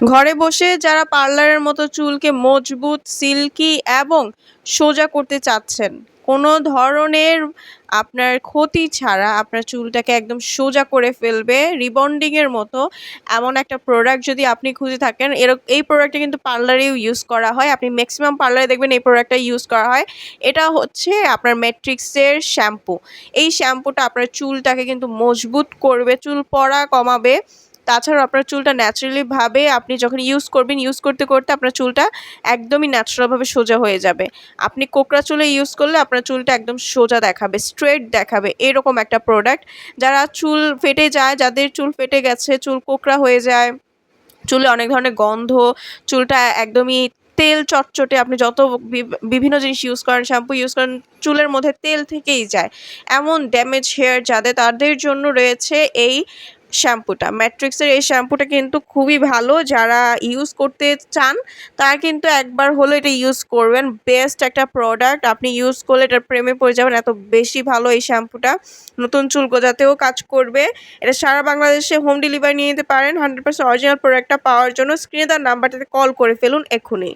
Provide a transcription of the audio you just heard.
ঘরে বসে যারা পার্লারের মতো চুলকে মজবুত, সিল্কি এবং সোজা করতে চাচ্ছেন, কোনো ধরনের আপনার ক্ষতি ছাড়া আপনার চুলটাকে একদম সোজা করে ফেলবে রিবন্ডিংয়ের মতো এমন একটা প্রোডাক্ট যদি আপনি খুঁজে থাকেন এর এই প্রোডাক্টটা কিন্তু পার্লারেও ইউজ করা হয়। আপনি ম্যাক্সিমাম পার্লারে দেখবেন এই প্রোডাক্টটা ইউজ করা হয়। এটা হচ্ছে আপনার ম্যাট্রিক্সের শ্যাম্পু এই শ্যাম্পুটা আপনার চুলটাকে কিন্তু মজবুত করবে, চুল পড়া কমাবে। তাছাড়াও আপনার চুলটা ন্যাচারালিভাবে আপনি যখন ইউজ করবেন ইউজ করতে করতে আপনার চুলটা একদমই ন্যাচারালভাবে সোজা হয়ে যাবে। আপনি কোকড়া চুলে ইউজ করলে আপনার চুলটা একদম সোজা দেখাবে স্ট্রেট দেখাবে। এরকম একটা প্রোডাক্ট যারা চুল ফেটে যায়, যাদের চুল ফেটে গেছে, চুল কোকড়া হয়ে যায়, চুলে অনেক ধরনের গন্ধ, চুলটা একদমই তেল চটচটে, আপনি যত বিভ- বিভিন্ন জিনিস ইউজ করেন শ্যাম্পু ইউজ করেন, চুলের মধ্যে তেল থেকেই যায়। এমন ড্যামেজ হেয়ার যাদের, তাদের জন্য রয়েছে এই শ্যাম্পুটা। ম্যাট্রিক্সের এই শ্যাম্পুটা কিন্তু খুবই ভালো। যারা ইউজ করতে চান, তারা কিন্তু একবার হলো এটা ইউজ করবেন। বেস্ট একটা প্রোডাক্ট আপনি ইউজ করলে এটার প্রেমে পড়ে যাবেন। এত বেশি ভালো এই শ্যাম্পুটা। নতুন চুল গজাতেও কাজ করবে। এটা সারা বাংলাদেশে হোম ডেলিভারি নিয়ে নিতে পারেন। হান্ড্রেড পার্সেন্ট অরিজিনাল প্রোডাক্টটা পাওয়ার জন্য স্ক্রিনে তার নাম্বারটাতে কল করে ফেলুন এক্ষুনি।